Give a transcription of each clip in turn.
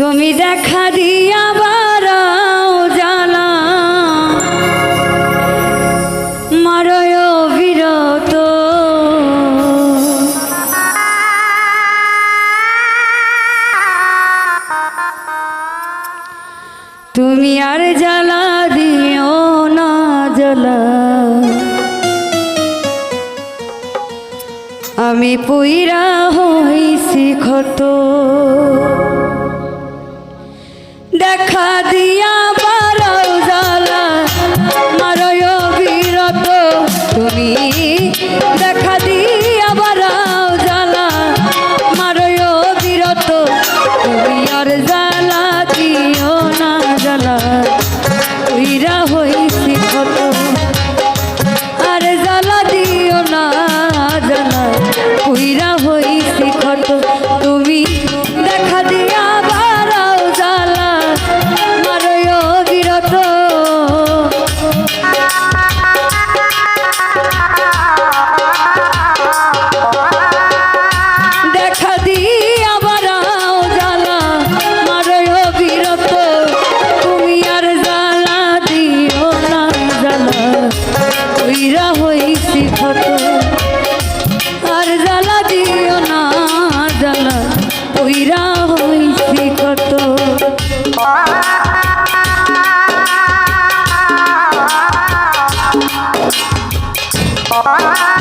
তুমি দেখা দিয়া তুমি আর জ্বালা দিও না জ্বালা। আমি পুইরা হইছি ক্ষত। দেখা দিয়া Ah!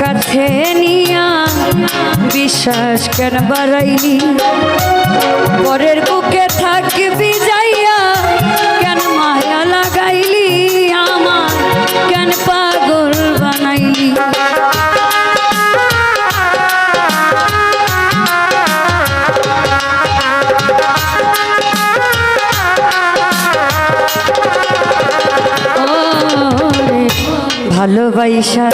কাছে নিয়া বিশ্বাস কেন বাড়াইলি? পরের বুকে থাকবি যাইয়া কেন মায়া লাগাইলি আমার? কেন পাগল বানাইলি? ভালোবাসা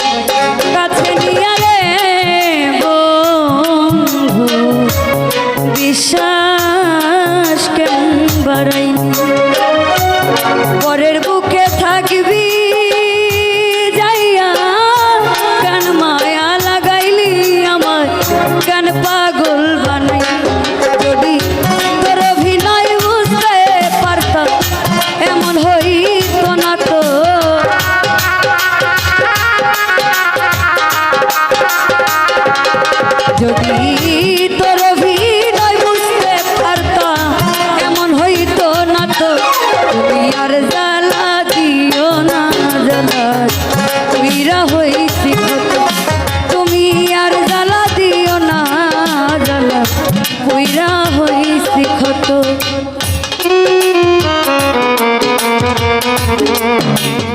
Mm-hmm.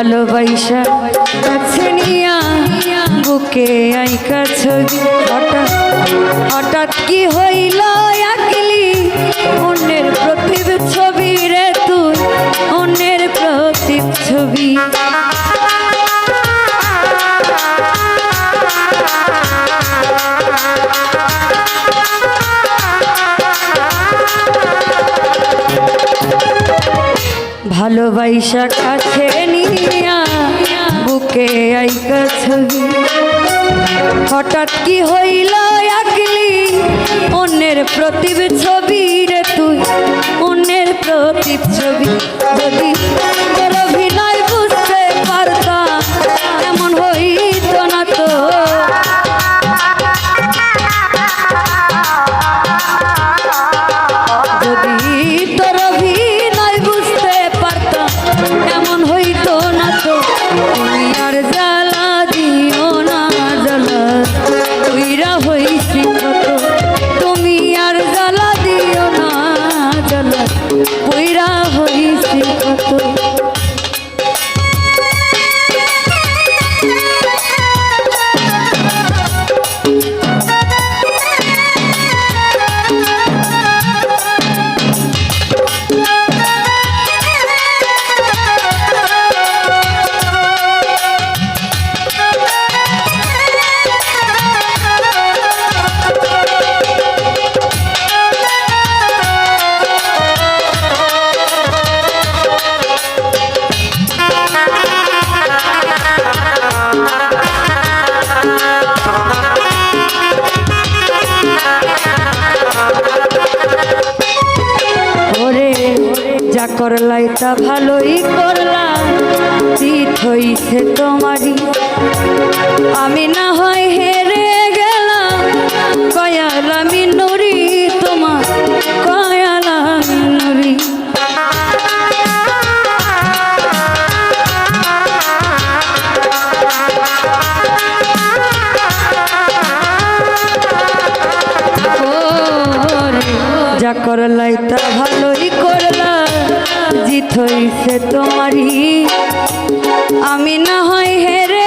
ভালোবাসা কাছে বুকে আইকা ছবি। হঠাৎ হঠাৎ কি হইল একলি? অন্যের প্রতিব ছবি রে তুই, অন্যের প্রতিব ছবি। ভালোবাসা কাছে হঠাৎ কি হইল একলি? অন্যের প্রতিব ছবি রে তুই অন্যের প্রতিব ছবি করলাই তা ভালোই করলাম জিত হইছে তোমারই। আমি না হয় হেরে গেলাম, কয়াল আমি নুরি তোমার কয়াল আমি নুরি যা করলাই তা ভালোই করলাম। জিত হইছে তোমারই। আমি না হয় হেরে